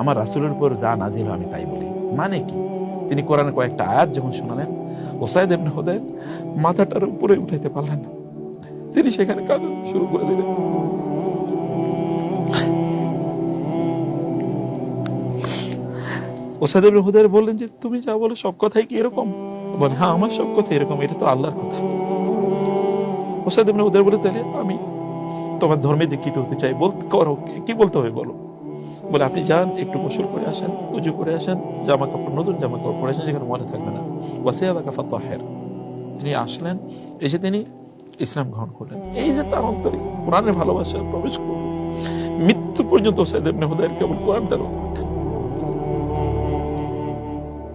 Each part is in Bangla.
আমার রাসূলের উপর যা নাজিল আমি তাই বলি। মানে কি? তিনি কোরআনের কয়েকটা আয়াত যখন শোনালেন, ওসাইদ ইবনে হুদায়র মাথাটার উপরে উঠাইতে পারলেন না। তিনি সেখানে কাঁদতে শুরু করে দিলেন। ওসাইদ হুদায়র বললেন যে, তুমি যা বলো সব কথাই কি এরকম? বলে হ্যাঁ আমার সব কথা এরকম, এটা তো আল্লাহর কথা। ওসাইদ হুদায়র বলে, তাহলে আমি তোমার ধর্মে দীক্ষিত হতে চাই বলতে করো, কি বলতে হবে বলো? বলে, আপনি যান, একটু গোসল করে আসেন, উজু করে আসেন জামা কাপড় নতুন জামা কাপড় পরে আসেন, যেখানে মনে থাকবে না। ওয়াসিয়া বা কাফা তাহের তিনি আসলেন এসে তিনি ইসলাম গ্রহণ করলেন। এই যে তার অন্তরে কোরআনের ভালোবাসা প্রবেশ করল, মৃত্যু পর্যন্ত সাইদ ইবনে হুদায়র কেবল কোরআন করতেন।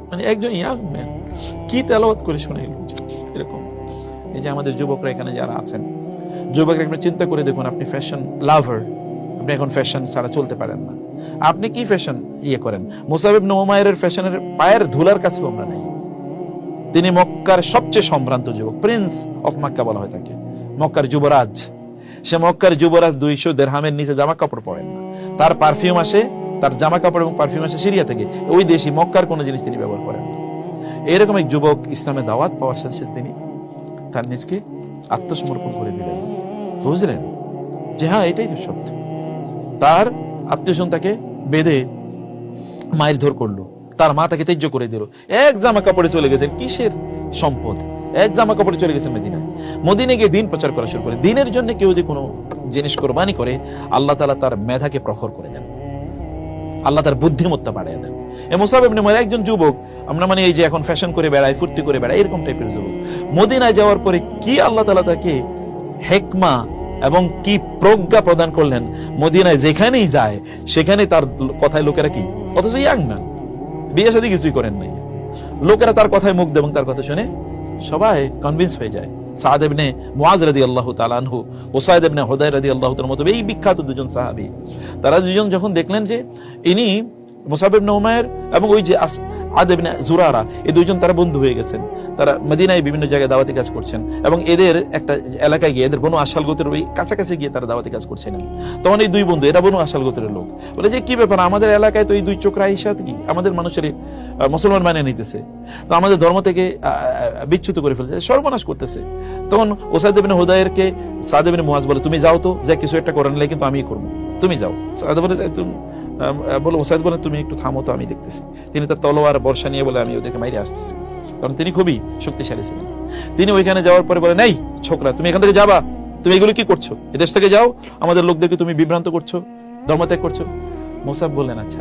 মানে একজন ইয়াং ম্যান কি তেলাওয়াত করে শোনাইল এরকম? এই যে আমাদের যুবকরা এখানে যারা আছেন, যুবকরা একবার চিন্তা করে দেখুন, আপনি ফ্যাশন লাভার আপনি এখন ফ্যাশন ছাড়া চলতে পারেন না। আপনি কি ফ্যাশন ইয়ে করেন? মুসাবিব নোমায়ের ফ্যাশনের পায়ের ধুলার কাছেও আমরা নেই। তিনি মক্কার সবচেয়ে সম্ভ্রান্ত যুবক প্রিন্স অফ মক্কা বলা হয় তাকে। মক্কার যুবরাজ। সে মক্কার যুবরাজ দুইশো দেড়হামের নিচে জামা কাপড় পরেন না। তার পারফিউম আসে, তার জামা কাপড় এবং পারফিউম আসে সিরিয়া থেকে। ওই দেশি মক্কার কোনো জিনিস তিনি ব্যবহার করেন এরকম এক যুবক ইসলামে দাওয়াত পাওয়ার সাথে সাথে তিনি তার নিজকে আত্মসমর্পণ করে দিলেন। বুঝলেন? যে হ্যাঁ এটাই তো সত্য। তার আত্মীয় তাকে বেঁধে মায়ের ধর করল। তার মা তাকে তেজ্য করে দিল। এক জামা কাপড়ে চলে গেছেন কিসের সম্পদ? এক জামা কাপড়ে চলে গেছেন মদিনায়। মদিনে গিয়ে দিন প্রচার করা শুরু করে। দিনের জন্য কেউ যে কোনো জিনিস কোরবানি করে, আল্লাহ তালা তার মেধাকে প্রখর করে দেন। আল্লাহ তার বুদ্ধিমত্তা বাড়িয়ে দেন। এ মোসাব এমনি উমাইর একজন যুবক, আমরা মানে এই যে এখন ফ্যাশন করে বেড়াই ফুর্তি করে বেড়াই এরকম টাইপের যুবক। মদিনায় যাওয়ার পরে কি আল্লাহ তালা তাকে হেকমা এবং কি প্রজ্ঞা প্রদান করলেন মদিনায় যেখানেই যায়, সেখানে তার কথায় লোকেরা কি? অথচ ইয়াং না। বিয়ে সাথে কিছুই করেন নাই। লোকেরা তার কথায় মুগ্ধ এবং তার কথা শুনে সবাই কনভিন্স হয়ে যায়। সাদ ইবনে মুআজ রাদিয়াল্লাহু তাআলা আনহু ওসাইদ ইবনে হুদায়র রাদিয়াল্লাহু তাআলার মতো এই বিখ্যাত দুজন সাহাবী। তারা দুজন যখন দেখলেন যে ইনি মুসাব ইবনে উমায়ের এবং ওই যে আস- আদ ইবনে জুরারা, এই দুইজন তারা বন্ধু হয়ে গেছেন। তারা মদিনায় বিভিন্ন জায়গায় দাওয়াতি কাজ করছেন এবং এদের একটা এলাকায় গিয়ে, এদের বনু আশাল গোত্রের ওই কাছাকাছি গিয়ে তারা দাওয়াতি কাজ করছিলেন। তখন এই দুই বন্ধু, এরা বনু আশাল গোত্রের লোক। বলে যে, কি ব্যাপার? আমাদের এলাকায় তো এই দুই চোখরা ইসাদ কি? আমাদের মানুষের মুসলমান মানে নিতেছে। তো আমাদের ধর্ম থেকে বিচ্যুত করে ফেলছে, সর্বনাশ করতেছে। তখন ওসাদ ইবনে হুদায়েরকে সাদ ইবনে মুয়াজ বলে, তুমি যাও তো, যে কিছু একটা করে নিলে কিন্তু আমিই করব। তুমি যাও। সাদ বলে তুমি বলে, তুমি একটু থামো তো, আমি দেখতেছি। তিনি তার তলোয়ার, বর্ষা নিয়ে বলে, আমি ওদেরকে মাইরে আসতেছি। কারণ তিনি খুবই শক্তিশালী ছিলেন। তিনি ওইখানে যাওয়ার পরে বলে, নেই, ছোকরা, তুমি এখান থেকে যাবা। তুমি এগুলো কি করছ? এদেশ থেকে যাও। আমাদের লোকদেরকে তুমি বিভ্রান্ত করছ, ধর্মত্যাগ করছ। মোসাব বললেন আচ্ছা।